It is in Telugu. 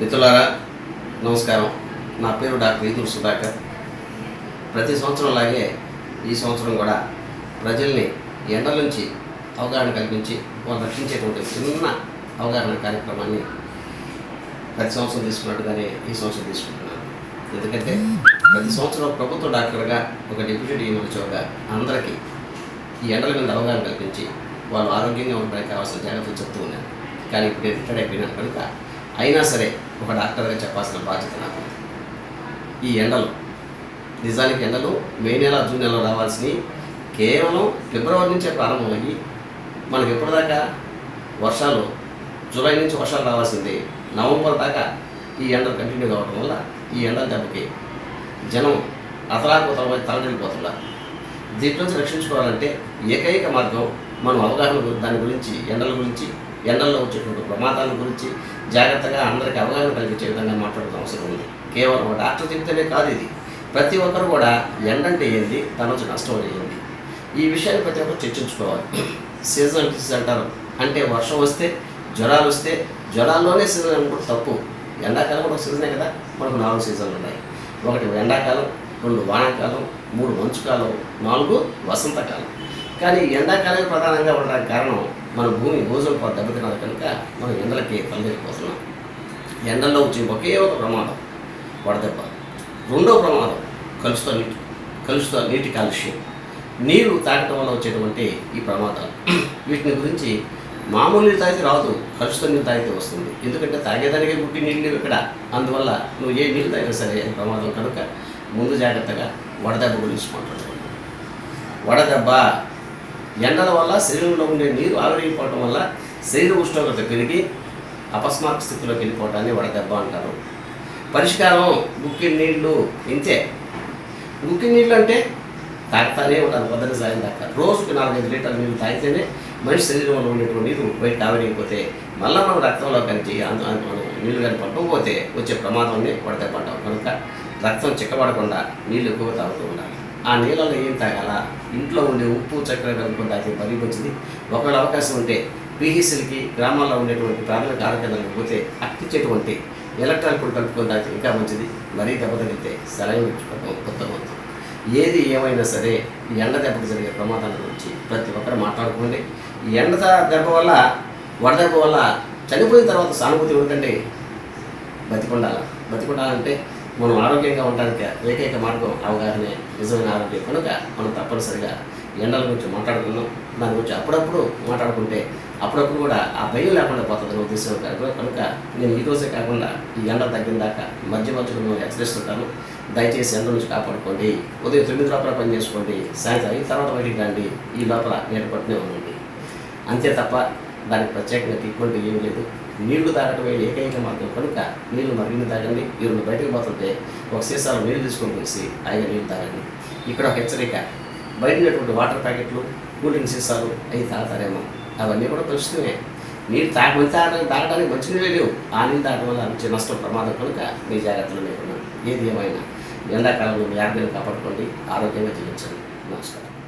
మిత్రులారా నమస్కారం. నా పేరు డాక్టర్ ఈదూరు సుధాకర్. ప్రతి సంవత్సరం లాగే ఈ సంవత్సరం కూడా ప్రజల్ని ఎండల నుంచి అవగాహన కల్పించి వాళ్ళు రక్షించేటువంటి చిన్న అవగాహన కార్యక్రమాన్ని ప్రతి సంవత్సరం తీసుకున్నట్టుగానే ఈ సంవత్సరం తీసుకుంటున్నాను. ఎందుకంటే ప్రతి సంవత్సరం ప్రభుత్వ డాక్టర్గా ఒక డిప్యూటీ డిఎంహెచ్ఓగా అందరికీ ఈ ఎండల మీద అవగాహన కల్పించి వాళ్ళు ఆరోగ్యంగా ఉండడానికి కావాల్సిన జాగ్రత్తలు చెప్తూ ఉన్నాను. కానీ ఇప్పుడు రిటైర్ అయిపోయినాను కనుక అయినా సరే ఒక డాక్టర్గా చెప్పాల్సిన బాధ్యత నాకు. ఈ ఎండలు నిజానికి ఎండలు మే నెల జూన్ నెలలో రావాల్సినవి కేవలం ఫిబ్రవరి నుంచే ప్రారంభమయ్యి మనకి ఎప్పటిదాకా వర్షాలు జూలై నుంచి వర్షాలు రావాల్సింది. నవంబర్ దాకా ఈ ఎండలు కంటిన్యూ కావడం వల్ల ఈ ఎండల దెబ్బకి జనం అతలాకుతలమై తలడిల్లిపోతున్నారు దీంట్లో నుంచి రక్షించుకోవాలంటే ఏకైక మార్గం మనం అవగాహన దాని గురించి ఎండల గురించి ఎండల్లో వచ్చేటువంటి ప్రమాదాల గురించి జాగ్రత్తగా అందరికీ అవగాహన కలిగించే విధంగా మాట్లాడడం అవసరం ఉంది. కేవలం ఒక డాక్టర్ చెప్తేనే కాదు ఇది. ప్రతి ఒక్కరు కూడా ఎండంటే ఏంది? తన నుంచి నష్టం ఏంది? ఈ విషయాన్ని ప్రతి ఒక్కరు చర్చించుకోవాలి. సీజన్ డిసీజ్ అంటారు. అంటే వర్షం వస్తే జ్వరాలు వస్తే జ్వరాల్లోనే సీజన్ అనుకుంటే తప్పు. ఎండాకాలం కూడా ఒక సీజనే కదా? మనకు నాలుగు సీజన్లు ఉన్నాయి. ఒకటి ఎండాకాలం రెండు వానాకాలం మూడు మంచుకాలం నాలుగు వసంతకాలం. కానీ ఎండాకాలం ప్రధానంగా ఉండడానికి కారణం మన భూమి భోజనం పొర దెబ్బతిన్నది కనుక మనం ఎండలకి తలదెరిపోతున్నాం ఎండల్లో వచ్చే ఒకే ఒక ప్రమాదం వడదెబ్బ రెండో ప్రమాదం కలుషిత నీటి కలుషిత నీటి కాలుష్యం. నీరు తాగటం వల్ల వచ్చేటువంటి ఈ ప్రమాదాలు. వీటిని గురించి మామూలు నీళ్ళు తాగితే రాదు కలుషిత నీళ్ళు తాగితే వస్తుంది. ఎందుకంటే తాగేదానికే పుట్టి నీళ్ళు లేవు ఇక్కడ. అందువల్ల నువ్వు ఏ నీళ్ళు తాగినా సరే అది ప్రమాదం కనుక ముందు జాగ్రత్తగా వడదెబ్బ గురించి మాట్లాడుతున్నాం వడదెబ్బ ఎండల వల్ల శరీరంలో ఉండే నీరు ఆవిరైపోవడం వల్ల శరీర ఉష్ణోగ్రత పెరిగి అపస్మారక స్థితిలోకి వెళ్ళిపోవటాన్ని వడదెబ్బ అంటారు. పరిష్కారం గుక్కి నీళ్ళు ఇంతే. గుక్కి నీళ్ళు అంటే తాగుతానే ఉండాలి పొద్దున సాయం దాకా. రోజుకు నాలుగైదు లీటర్ల నీళ్ళు తాగితేనే మనిషి శరీరంలో ఉండేటువంటి నీరు బయట ఆవిరైపోతే మళ్ళీ మనం రక్తంలో కలిసి అందు నీళ్ళు కానీ పట్టుకోపోతే వచ్చే ప్రమాదాన్ని వడదెబ్బ అంటాం కనుక రక్తం చిక్కబడకుండా నీళ్ళు ఎక్కువ తాగుతూ ఉండాలి. ఆ నీళ్ళలో ఏం తాగాల ఇంట్లో ఉండే ఉప్పు చక్కెర కలుపుకొని తాగితే మరీ మంచిది ఒకవేళ అవకాశం ఉంటే పీహీసీలకి గ్రామాల్లో ఉండేటువంటి ప్రాథమిక ఆరోగ్యాలకు పోతే అక్కిచ్చేటువంటి ఎలక్ట్రానిక్ కలుపుకొని తాగితే ఇంకా మంచిది. మరీ దెబ్బ తగిలితే సరైన ఉత్తమం ఏది ఏమైనా సరే ఎండ దెబ్బకు జరిగే ప్రమాదాల గురించి ప్రతి ఒక్కరు మాట్లాడుకోండి. ఈ ఎండ దెబ్బ వల్ల వడదెబ్బ వల్ల చనిపోయిన తర్వాత సానుభూతి ఎందుకంటే బతికొండాల? బతికుండాలంటే మనం ఆరోగ్యంగా ఉండడానికి ఏకైక మార్గం అవగాహనే నిజమైన ఆరోగ్యం. కనుక మనం తప్పనిసరిగా ఎండల గురించి మాట్లాడుకుందాం. దాని గురించి అప్పుడప్పుడు మాట్లాడుకుంటే అప్పుడప్పుడు కూడా ఆ భయం లేకుండా పోతుంది అనే ఉద్దేశం కనుక కనుక నేను ఈ రోజే కాకుండా ఈ ఎండ తగ్గిన దాకా మధ్య మధ్యలో నేను హెచ్చరిస్తుంటాను దయచేసి ఎండ నుంచి కాపాడుకోండి. ఉదయం తొమ్మిది లోపల పని చేసుకోండి. సాయంత్రం అయిన తర్వాత బయటికి రండి. ఈ లోపల నేను పట్టునే ఉండండి. అంతే తప్ప దానికి ప్రత్యేకంగా ట్రీట్మెంట్ ఏమీ లేదు. నీళ్ళు తాగటమే ఏకైక మార్గం కనుక నీళ్ళు మరిగిన తాగండి. ఈరోజు బయటకు పోతుంటే ఒక సీసాలో నీళ్ళు తీసుకొని పోసి ఆయన నీళ్ళు తాగండి. ఇక్కడ ఒక హెచ్చరిక. బయట వాటర్ ప్యాకెట్లు కూల్ డ్రింక్ సీసాలు అవి తాగుతారేమో. అవన్నీ కూడా తెలుస్తున్నాయి నీళ్ళు తాగ తాగడానికి తాగడానికి మంచి నీళ్ళు లేవు. ఆ నీళ్ళు తాగడం వల్ల వచ్చే నష్టం ప్రమాదం కనుక మీ జాగ్రత్తలు లేకుండా ఏది ఏమైనా ఎండాకాలంలో మీ ఆరోగ్యాన్ని కాపాడుకోండి. ఆరోగ్యంగా జీవించండి. నమస్కారం.